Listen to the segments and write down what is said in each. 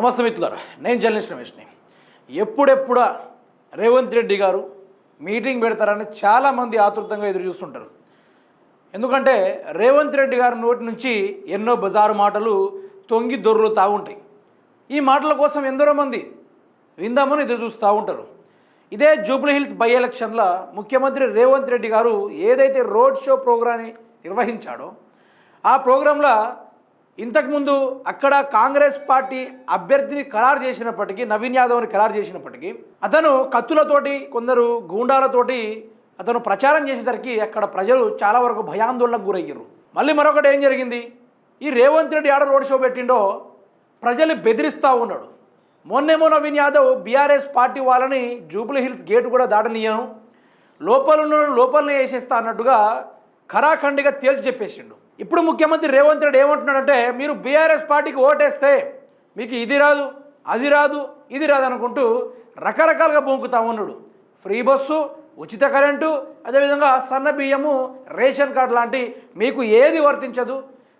నమస్తే మిత్రులారు నేను జర్నలిస్ట్ రమేష్ని. ఎప్పుడెప్పుడా రేవంత్ రెడ్డి గారు మీటింగ్ పెడతారని చాలామంది ఆతృతంగా ఎదురు చూస్తుంటారు. ఎందుకంటే రేవంత్ రెడ్డి గారి నోటి నుంచి ఎన్నో బజారు మాటలు తొంగి దొర్లుతూ ఉంటాయి. ఈ మాటల కోసం ఎందరో మంది విందామని ఎదురు చూస్తూ ఉంటారు. ఇదే జూబ్లీహిల్స్ బై ఎలక్షన్లో ముఖ్యమంత్రి రేవంత్ రెడ్డి గారు ఏదైతే రోడ్ షో ప్రోగ్రాన్ని నిర్వహించాడో ఆ ప్రోగ్రాంలో ఇంతకుముందు అక్కడ కాంగ్రెస్ పార్టీ అభ్యర్థిని ఖరారు చేసినప్పటికీ నవీన్ యాదవ్ని ఖరారు చేసినప్పటికీ అతను కత్తులతోటి కొందరు గూండాలతోటి అతను ప్రచారం చేసేసరికి అక్కడ ప్రజలు చాలా వరకు భయాందోళనకు గురయ్యారు. మళ్ళీ మరొకటి ఏం జరిగింది? ఈ రేవంత్ రెడ్డి ఆడ రోడ్ షో పెట్టిండో ప్రజలు బెదిరిస్తూ ఉన్నాడు. మొన్నేమో నవీన్ యాదవ్ బీఆర్ఎస్ పార్టీ వాళ్ళని జూబ్లీ హిల్స్ గేట్ కూడా దాటనీయను లోపల ఉన్న లోపలనే వేసేస్తా అన్నట్టుగా ఖరాఖండిగా తేల్చి చెప్పేసిండు. ఇప్పుడు ముఖ్యమంత్రి రేవంత్ రెడ్డి ఏమంటున్నాడంటే మీరు బీఆర్ఎస్ పార్టీకి ఓటేస్తే మీకు ఇది రాదు అది రాదు ఇది రాదు అనుకుంటూ రకరకాలుగా బొంకుతా ఉన్నాడు. ఫ్రీ బస్సు ఉచిత కరెంటు అదేవిధంగా సన్న బియ్యము రేషన్ కార్డు లాంటి మీకు ఏది వర్తించదు?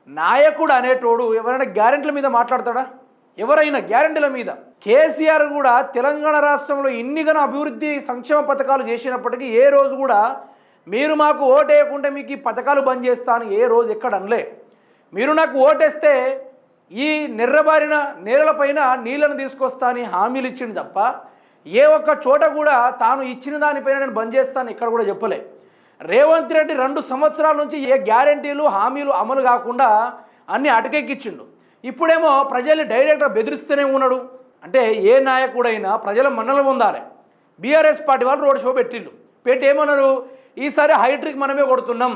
నాయకుడు అనేటోడు ఎవరైనా గ్యారెంటీల మీద మాట్లాడతాడా? ఎవరైనా గ్యారెంటీల మీద? కేసీఆర్ కూడా తెలంగాణ రాష్ట్రంలో ఇన్నిగన అభివృద్ధి సంక్షేమ పథకాలు చేసినప్పటికీ ఏ రోజు కూడా మీరు మాకు ఓటేయకుంటే మీకు ఈ పథకాలు బంద్ చేస్తాను ఏ రోజు ఎక్కడ అనలే. మీరు నాకు ఓటేస్తే ఈ నిర్రబారిన నేలలపైన నీళ్ళను తీసుకొస్తానని హామీలు ఇచ్చిండు తప్ప ఏ ఒక్క చోట కూడా తాను ఇచ్చిన దానిపైన నేను బంద్ చేస్తాను ఇక్కడ కూడా చెప్పలే. రేవంత్ రెడ్డి రెండు సంవత్సరాల నుంచి ఏ గ్యారంటీలు హామీలు అమలు కాకుండా అన్ని అటకెక్కిచ్చిండు. ఇప్పుడేమో ప్రజల్ని డైరెక్ట్గా బెదిరిస్తూనే ఉన్నాడు. అంటే ఏ నాయకుడైనా ప్రజల మన్నలు పొందాలి. బీఆర్ఎస్ పార్టీ వాళ్ళు రోడ్ షో పెట్టిండు. పెట్టి ఏమన్నారు? ఈసారి హైట్రిక్ మనమే కొడుతున్నాం.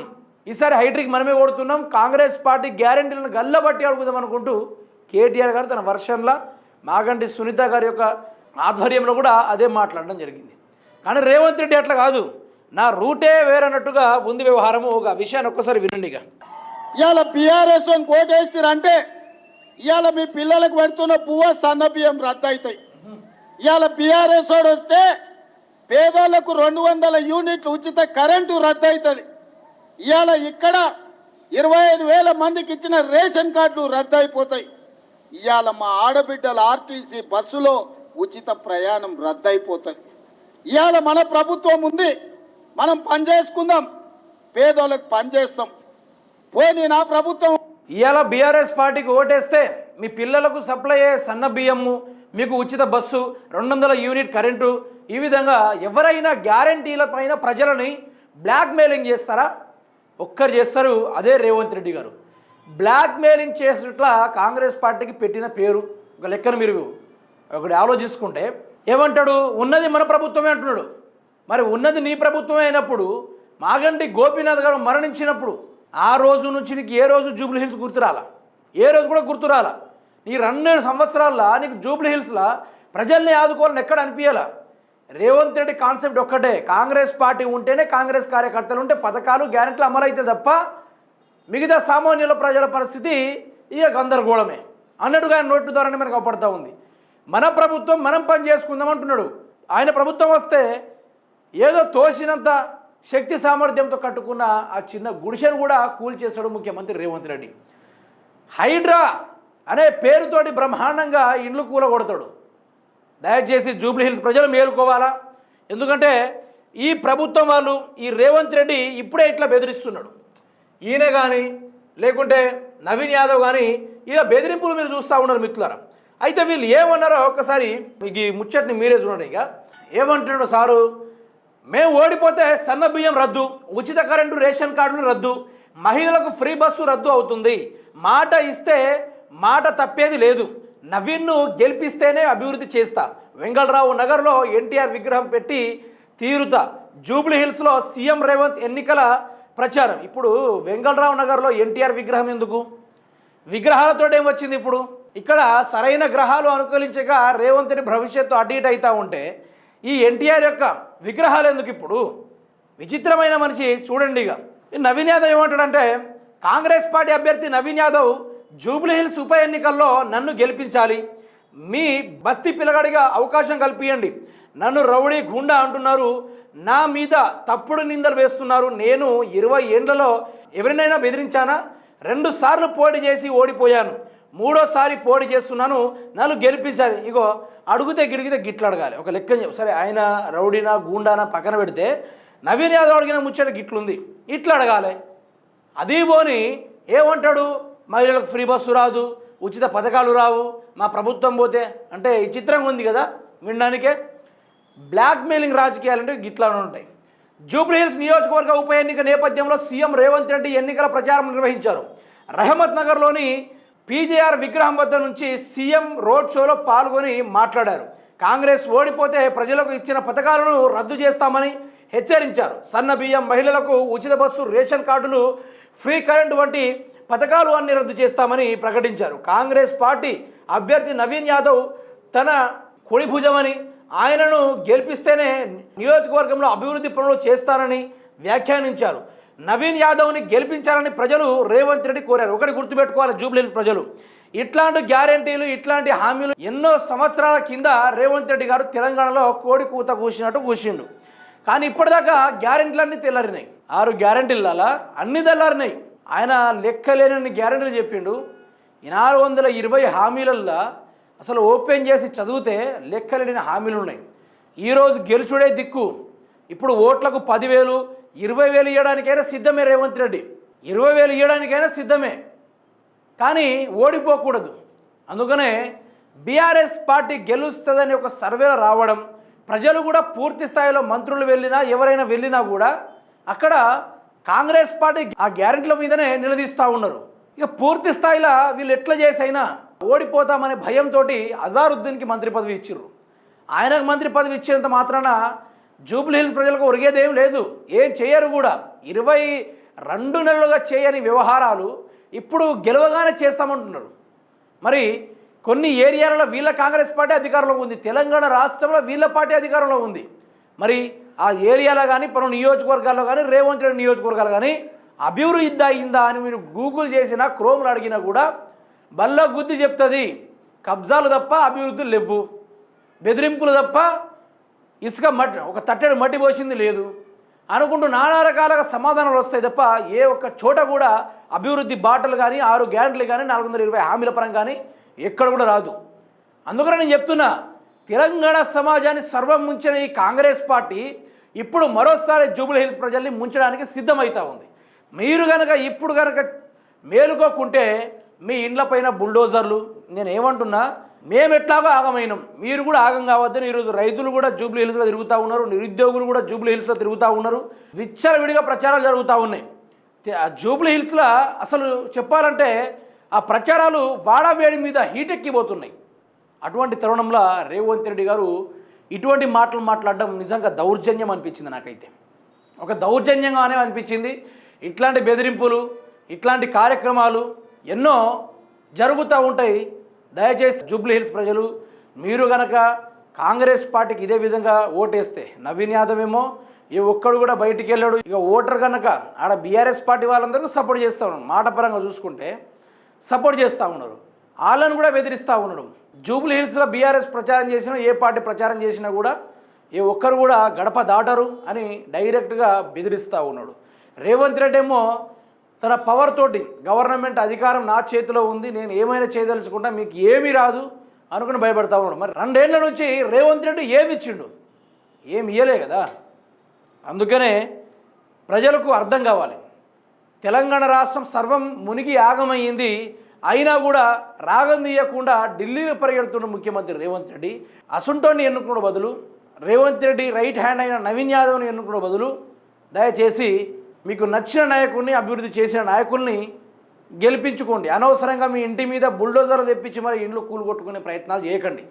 ఈసారి హైట్రిక్ మనమే కొడుతున్నాం. కాంగ్రెస్ పార్టీ గ్యారంటీలను గల్లబట్టి అడుగుదాం అనుకుంటూ కేటీఆర్ గారు తన వర్షన్లో మాగంటి సునీత గారి యొక్క ఆధ్వర్యంలో కూడా అదే మాట్లాడడం జరిగింది. కానీ రేవంత్ రెడ్డి అట్లా కాదు. నా రూటే వేరన్నట్టుగా ఉంది వ్యవహారము. ఒక విషయాన్ని ఒక్కసారి వినండి ఇక. ఇవాళ బీఆర్ఎస్ కోటేస్తారంటే ఇవాళ మీ పిల్లలకు పెడుతున్న పువ్వ సన్న బియ్యం రద్దు అవుతాయి. ఇవాళ బీఆర్ఎస్ వస్తే పేదలకు రెండు వందల యూనిట్లు ఉచిత కరెంటు రద్దు అవుతుంది ఇవాళ ఇక్కడ ఇరవై ఐదు వేల మందికి ఇచ్చిన రేషన్ కార్డులు రద్దు అయిపోతాయి ఇవాళ మా ఆడబిడ్డల ఆర్టీసీ బస్సులో ఉచిత ప్రయాణం రద్దు అయిపోతుంది ఇవాళ మన ప్రభుత్వం ఉంది మనం పనిచేసుకుందాం పేదోళ్ళకి పనిచేస్తాం పోయి నా ప్రభుత్వం ఇవాళ బీఆర్ఎస్ పార్టీకి ఓటేస్తే మీ పిల్లలకు సప్లై అయ్యే సన్న బియ్యము మీకు ఉచిత బస్సు రెండు వందల యూనిట్ కరెంటు ఈ విధంగా ఎవరైనా గ్యారంటీల పైన ప్రజలని బ్లాక్మెయిలింగ్ చేస్తారా? ఒక్కరు చేస్తారు అదే రేవంత్ రెడ్డి గారు. బ్లాక్మెయిలింగ్ చేసినట్ల కాంగ్రెస్ పార్టీకి పెట్టిన పేరు ఒక లెక్కను మీరు ఒకటి ఆలోచించుకుంటే ఏమంటాడు? ఉన్నది మన ప్రభుత్వమే అంటున్నాడు. మరి ఉన్నది నీ ప్రభుత్వమే అయినప్పుడు మాగంటి గోపీనాథ్ గారు మరణించినప్పుడు ఆ రోజు నుంచి నీకు ఏ రోజు జూబ్లీహిల్స్ గుర్తురాలా ఏ రోజు కూడా గుర్తురాలా నీ రెండు సంవత్సరాల్లో నీకు జూబ్లీ హిల్స్లో ప్రజల్ని ఆదుకోవాలని ఎక్కడ అనిపించాలా రేవంత్ రెడ్డి కాన్సెప్ట్ ఒక్కటే కాంగ్రెస్ పార్టీ ఉంటేనే కాంగ్రెస్ కార్యకర్తలు ఉంటే పథకాలు గ్యారెంటీలు అమలైతే తప్ప మిగతా సామాన్యుల ప్రజల పరిస్థితి ఇక గందరగోళమే. అన్నట్టుగా ఆయన నోటు ద్వారానే మనకు అవపడతా ఉంది. మన ప్రభుత్వం మనం పని చేసుకుందాం అంటున్నాడు. ఆయన ప్రభుత్వం వస్తే ఏదో తోసినంత శక్తి సామర్థ్యంతో కట్టుకున్న ఆ చిన్న గుడిసెను కూడా కూల్చేశాడు ముఖ్యమంత్రి రేవంత్ రెడ్డి. హైడ్రా అనే పేరుతోటి బ్రహ్మాండంగా ఇండ్లు కూలగొడతాడు. దయచేసి జూబ్లీ హిల్స్ ప్రజలు మేలుకోవాలా? ఎందుకంటే ఈ ప్రభుత్వం వాళ్ళు ఈ రేవంత్ రెడ్డి ఇప్పుడే ఇట్లా బెదిరిస్తున్నాడు. ఈయన కానీ లేకుంటే నవీన్ యాదవ్ కానీ ఇలా బెదిరింపులు మీరు చూస్తూ ఉన్నారు మిత్రులారా. అయితే వీళ్ళు ఏమన్నారో ఒక్కసారి ఈ ముచ్చట్ని మీరే చూడండి ఇక. ఏమంటున్నాడు సారు? మేము ఓడిపోతే సన్న బియ్యం రద్దు ఉచిత కరెంటు రేషన్ కార్డులు రద్దు మహిళలకు ఫ్రీ బస్సు రద్దు అవుతుంది. మాట ఇస్తే మాట తప్పేది లేదు. నవీన్ను గెలిపిస్తేనే అభివృద్ధి చేస్తా. వెంగళరావు నగర్లో ఎన్టీఆర్ విగ్రహం పెట్టి తీరుతా. జూబ్లీ హిల్స్లో సీఎం రేవంత్ ఎన్నికల ప్రచారం. ఇప్పుడు వెంగళరావు నగర్లో ఎన్టీఆర్ విగ్రహం ఎందుకు? విగ్రహాలతో ఏమొచ్చింది ఇప్పుడు? ఇక్కడ సరైన గ్రహాలు అనుకూలించగా రేవంత్ని భవిష్యత్తు అటు ఇటు అవుతూ ఉంటే ఈ ఎన్టీఆర్ యొక్క విగ్రహాలు ఎందుకు ఇప్పుడు? విచిత్రమైన మనిషి చూడండి ఇక. నవీన్ యాదవ్ ఏమంటాడంటే కాంగ్రెస్ పార్టీ అభ్యర్థి నవీన్ యాదవ్ జూబ్లీహిల్స్ ఉప ఎన్నికల్లో నన్ను గెలిపించాలి. మీ బస్తీ పిల్లగాడిగా అవకాశం కల్పియండి. నన్ను రౌడీ గుండా అంటున్నారు. నా మీద తప్పుడు నిందలు వేస్తున్నారు. నేను ఇరవై ఏండ్లలో ఎవరినైనా బెదిరించానా? రెండు సార్లు పోటీ చేసి ఓడిపోయాను. మూడోసారి పోటీ చేస్తున్నాను. నన్ను గెలిపించాలి. ఇగో అడుగుతే గిడిగితే గిట్లు అడగాలి ఒక లెక్క సరే ఆయన రౌడీనా గూండానా పక్కన పెడితే నవీన్ యాదవ్ అడిగిన ముచ్చట గిట్లుంది. ఇట్లా అడగాలి. అది పోని ఏమంటాడు? మహిళలకు ఫ్రీ బస్సు రాదు ఉచిత పథకాలు రావు మా ప్రభుత్వం పోతే అంటే ఈ చిత్రంగా ఉంది కదా వినడానికే. బ్లాక్మెయిలింగ్ రాజకీయాలంటే గిట్లా ఉంటాయి. జూబ్లీహిల్స్ నియోజకవర్గ ఉప ఎన్నిక నేపథ్యంలో సీఎం రేవంత్ రెడ్డి ఎన్నికల ప్రచారం నిర్వహించారు. రహమత్ నగర్లోని పీజేఆర్ విగ్రహం వద్ద నుంచి సీఎం రోడ్ షోలో పాల్గొని మాట్లాడారు. కాంగ్రెస్ ఓడిపోతే ప్రజలకు ఇచ్చిన పథకాలను రద్దు చేస్తామని హెచ్చరించారు. సన్న బియ్యం మహిళలకు ఉచిత బస్సు రేషన్ కార్డులు ఫ్రీ కరెంటు వంటి పథకాలు అన్ని రద్దు చేస్తామని ప్రకటించారు. కాంగ్రెస్ పార్టీ అభ్యర్థి నవీన్ యాదవ్ తన కొడిభుజమని ఆయనను గెలిపిస్తేనే నియోజకవర్గంలో అభివృద్ధి పనులు చేస్తారని వ్యాఖ్యానించారు. నవీన్ యాదవ్ని గెలిపించాలని ప్రజలు రేవంత్ రెడ్డి కోరారు. ఒకటి గుర్తుపెట్టుకోవాలి జూబ్లీ ప్రజలు. ఇట్లాంటి గ్యారంటీలు ఇట్లాంటి హామీలు ఎన్నో సంవత్సరాల కింద రేవంత్ రెడ్డి గారు తెలంగాణలో కోడి కూత కూసినట్టు కూసిండు. కానీ ఇప్పటిదాకా గ్యారెంటీలన్నీ తెల్లరినాయి. ఆరు గ్యారెంటీల అన్ని తెల్లారినాయి. ఆయన లెక్కలేనన్ని గ్యారెంటీలు చెప్పిండు. నాలుగు వందల ఇరవై హామీలల్లో అసలు ఓపెన్ చేసి చదివితే లెక్కలేని హామీలు ఉన్నాయి. ఈరోజు గెలుచుడే దిక్కు. ఇప్పుడు ఓట్లకు పదివేలు ఇరవై వేలు ఇవ్వడానికైనా సిద్ధమే రేవంత్ రెడ్డి. ఇరవై వేలు ఇవ్వడానికైనా సిద్ధమే. కానీ ఓడిపోకూడదు. అందుకనే బీఆర్ఎస్ పార్టీ గెలుస్తుందని ఒక సర్వేలో రావడం ప్రజలు కూడా పూర్తి స్థాయిలో మంత్రులు వెళ్ళినా ఎవరైనా వెళ్ళినా కూడా అక్కడ కాంగ్రెస్ పార్టీ ఆ గ్యారెంటీల మీదనే నిలదీస్తూ ఉన్నారు. ఇక పూర్తి స్థాయిలో వీళ్ళు ఎట్లా చేసైనా ఓడిపోతామనే భయంతో అజారుద్దీన్కి మంత్రి పదవి ఇచ్చారు ఆయనకు మంత్రి పదవి ఇచ్చేంత మాత్రాన జూబ్లీహిల్స్ ప్రజలకు ఒరిగేదేం లేదు. ఏం చేయరు కూడా. ఇరవై రెండు నెలలుగా చేయని వ్యవహారాలు ఇప్పుడు గెలవగానే చేస్తామంటున్నారు మరి కొన్ని ఏరియాలలో వీళ్ళ కాంగ్రెస్ పార్టీ అధికారంలో ఉంది. తెలంగాణ రాష్ట్రంలో వీళ్ళ పార్టీ అధికారంలో ఉంది. మరి ఆ ఏరియాలో కానీ పలు నియోజకవర్గాల్లో కానీ రేవంత్ రెడ్డి నియోజకవర్గాలు కానీ అభివృద్ధి అయిందా అని మీరు గూగుల్ చేసినా క్రోమ్లు అడిగినా కూడా బల్ల గుద్ది చెప్తుంది. కబ్జాలు తప్ప అభివృద్ధి లేవు. బెదిరింపులు తప్ప ఇసుక మట్టి ఒక తట్టెడు మట్టి పోసింది లేదు. అనుకుంటూ నానా రకాలుగా సమాధానాలు వస్తాయి తప్ప ఏ ఒక్క చోట కూడా అభివృద్ధి బాటలు కానీ ఆరు గ్యారెంటీలు కానీ నాలుగు వందల ఇరవై హామీల పరంగా కానీ ఎక్కడ కూడా రాదు. అందుకని నేను చెప్తున్నా తెలంగాణ సమాజాన్ని సర్వం ముంచిన ఈ కాంగ్రెస్ పార్టీ ఇప్పుడు మరోసారి జూబ్లీ హిల్స్ ప్రజల్ని ముంచడానికి సిద్ధమవుతా ఉంది. మీరు కనుక ఇప్పుడు కనుక మేలుకోకుంటే మీ ఇండ్లపైన బుల్డోజర్లు నేను ఏమంటున్నా మేము ఎట్లాగో ఆగమైనాం. మీరు కూడా ఆగం కావద్దని ఈరోజు రైతులు కూడా జూబ్లీ హిల్స్లో తిరుగుతూ ఉన్నారు నిరుద్యోగులు కూడా జూబ్లీ హిల్స్లో తిరుగుతూ ఉన్నారు. విచ్చలవిడిగా ప్రచారాలు జరుగుతూ ఉన్నాయి. ఆ జూబ్లీ హిల్స్లో అసలు చెప్పాలంటే ఆ ప్రచారాలు వాడావేడి మీద హీట్ ఎక్కిపోతున్నాయి. అటువంటి తరుణంలో రేవంత్ రెడ్డి గారు ఇటువంటి మాటలు మాట్లాడడం నిజంగా దౌర్జన్యం అనిపించింది నాకైతే. ఒక దౌర్జన్యంగానే అనిపించింది. ఇట్లాంటి బెదిరింపులు ఇట్లాంటి కార్యక్రమాలు ఎన్నో జరుగుతూ ఉంటాయి. దయచేసి జూబ్లీ హిల్స్ ప్రజలు మీరు గనక కాంగ్రెస్ పార్టీకి ఇదే విధంగా ఓటేస్తే నవీన్ యాదవ్ ఏమో ఏ ఒక్కడు కూడా బయటికి వెళ్ళాడు. ఇక ఓటర్ కనుక ఆడ బీఆర్ఎస్ పార్టీ వాళ్ళందరూ సపోర్ట్ చేస్తూ ఉన్నారు. మాట పరంగా చూసుకుంటే సపోర్ట్ చేస్తూ ఉన్నారు. వాళ్ళని కూడా బెదిరిస్తూ ఉన్నాడు జూబ్లీ హిల్స్లో బీఆర్ఎస్ ప్రచారం చేసినా ఏ పార్టీ ప్రచారం చేసినా కూడా ఏ ఒక్కరు కూడా గడప దాటరు అని డైరెక్ట్గా బెదిరిస్తూ ఉన్నాడు రేవంత్ రెడ్డి ఏమో తన పవర్ తోటి గవర్నమెంట్ అధికారం నా చేతిలో ఉంది నేను ఏమైనా చేయదలుచుకుంటా మీకు ఏమీ రాదు అనుకుని భయపడతా ఉన్నాడు. మరి రెండేళ్ళ నుంచి రేవంత్ రెడ్డి ఏమి ఇచ్చిండు? ఏమి ఇయ్యలే కదా. అందుకనే ప్రజలకు అర్థం కావాలి. తెలంగాణ రాష్ట్రం సర్వం మునిగి యాగమైంది అయినా కూడా రాగం తీయకుండా ఢిల్లీలో పరిగెడుతున్న ముఖ్యమంత్రి రేవంత్ రెడ్డి. అసుంటోని ఎన్నుకున్న బదులు రేవంత్ రెడ్డి రైట్ హ్యాండ్ అయిన నవీన్ యాదవ్ని ఎన్నుకున్న బదులు దయచేసి మీకు నచ్చిన నాయకుడిని అభివృద్ధి చేసిన నాయకుల్ని గెలిపించుకోండి. అనవసరంగా మీ ఇంటి మీద బుల్డోజర్లు తెప్పించి మరి ఇండ్లు కూలు కొట్టుకునే ప్రయత్నాలు చేయకండి.